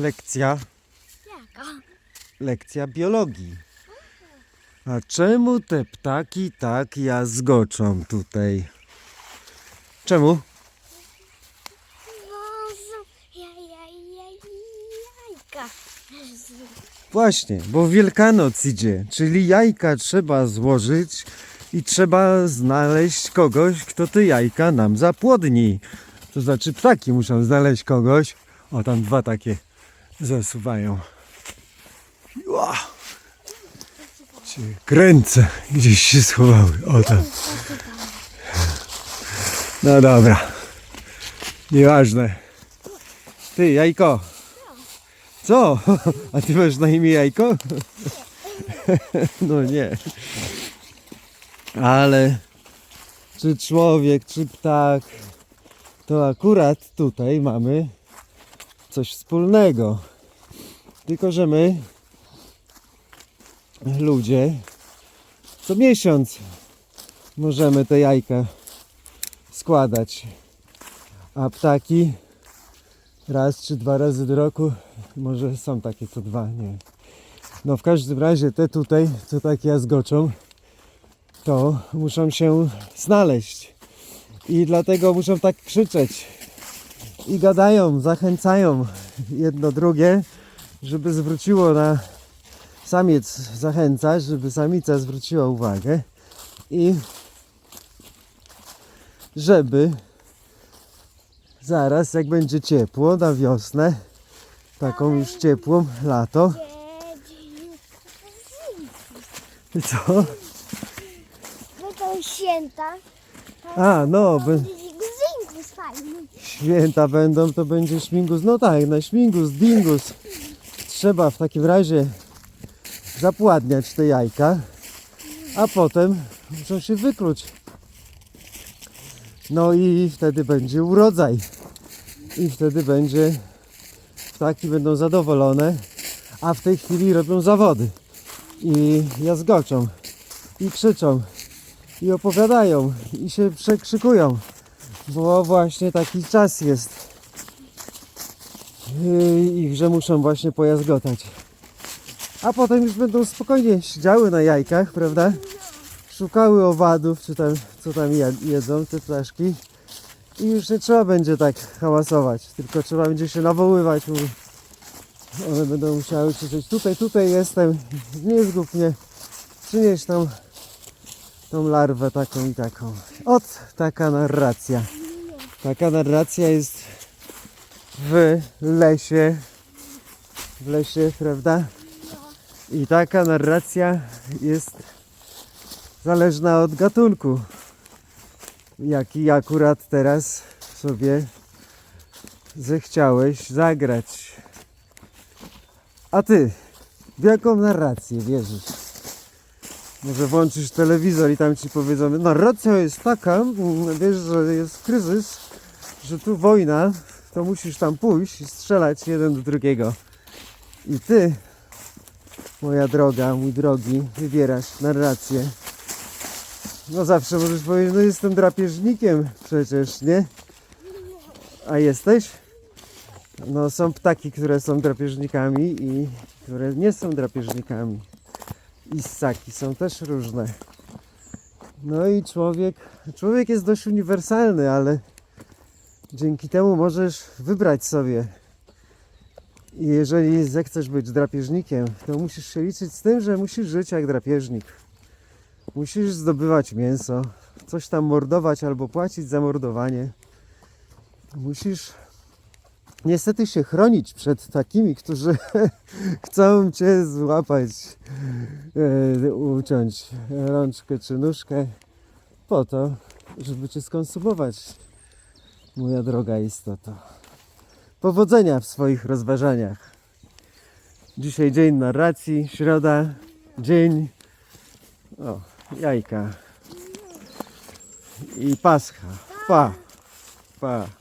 lekcja, Jaka? lekcja biologii. A czemu te ptaki tak jazgoczą tutaj? Czemu? Właśnie, bo Wielkanoc idzie, czyli jajka trzeba złożyć i trzeba znaleźć kogoś, kto te jajka nam zapłodni. To znaczy ptaki muszą znaleźć kogoś. O, tam dwa takie zasuwają. Ła! Kręcę, gdzieś się schowały. O tam. No dobra. Nieważne. Ty, jajko. Co? A ty masz na imię jajko? No nie. Ale czy człowiek, czy ptak, to akurat tutaj mamy coś wspólnego. Tylko, że my, ludzie, co miesiąc możemy te jajka składać. A ptaki raz czy dwa razy do roku, może są takie co dwa, nie. No w każdym razie te tutaj, co tak jazgoczą, to muszą się znaleźć. I dlatego muszą tak krzyczeć. I gadają, zachęcają jedno drugie, żeby zwróciło na samiec zachęca, żeby samica zwróciła uwagę i żeby zaraz jak będzie ciepło na wiosnę, taką już ciepłą lato, co? Będą święta. A, no, by, święta będą, to będzie śmigus. No tak, na śmigus, dingus. Trzeba w takim razie zapładniać te jajka, a potem muszą się wykluć. No i wtedy będzie urodzaj. I wtedy będzie, ptaki będą zadowolone, a w tej chwili robią zawody. I jazgoczą, i krzyczą, i opowiadają, i się przekrzykują bo właśnie taki czas jest Yy, i że muszą właśnie pojazgotać. A potem już będą spokojnie siedziały na jajkach, prawda? Szukały owadów, czy tam, co tam je- jedzą te ptaszki. I już nie trzeba będzie tak hałasować, tylko trzeba będzie się nawoływać. One będą musiały krzyczeć, tutaj, tutaj jestem, nie zgub mnie, przynieś tam tą larwę taką i taką. Ot, taka narracja. Taka narracja jest w lesie. W lesie, prawda? I taka narracja jest zależna od gatunku, jaki akurat teraz sobie zechciałeś zagrać. A ty, w jaką narrację wierzysz? Może włączysz telewizor i tam ci powiedzą, narracja jest taka, mm, wiesz, że jest kryzys, że tu wojna, to musisz tam pójść i strzelać jeden do drugiego. I ty, moja droga, mój drogi, wybierasz narrację. No zawsze możesz powiedzieć, no jestem drapieżnikiem przecież, nie? A jesteś? No są ptaki, które są drapieżnikami i które nie są drapieżnikami i ssaki są też różne. No i człowiek, człowiek jest dość uniwersalny, ale dzięki temu możesz wybrać sobie. I jeżeli zechcesz być drapieżnikiem, to musisz się liczyć z tym, że musisz żyć jak drapieżnik. Musisz zdobywać mięso, coś tam mordować albo płacić za mordowanie. Musisz niestety się chronić przed takimi, którzy chcą cię złapać e, uciąć rączkę czy nóżkę po to, żeby cię skonsumować, moja droga istoto. Powodzenia w swoich rozważaniach. Dzisiaj dzień narracji, środa, dzień o, jajka i pascha. Pa, pa.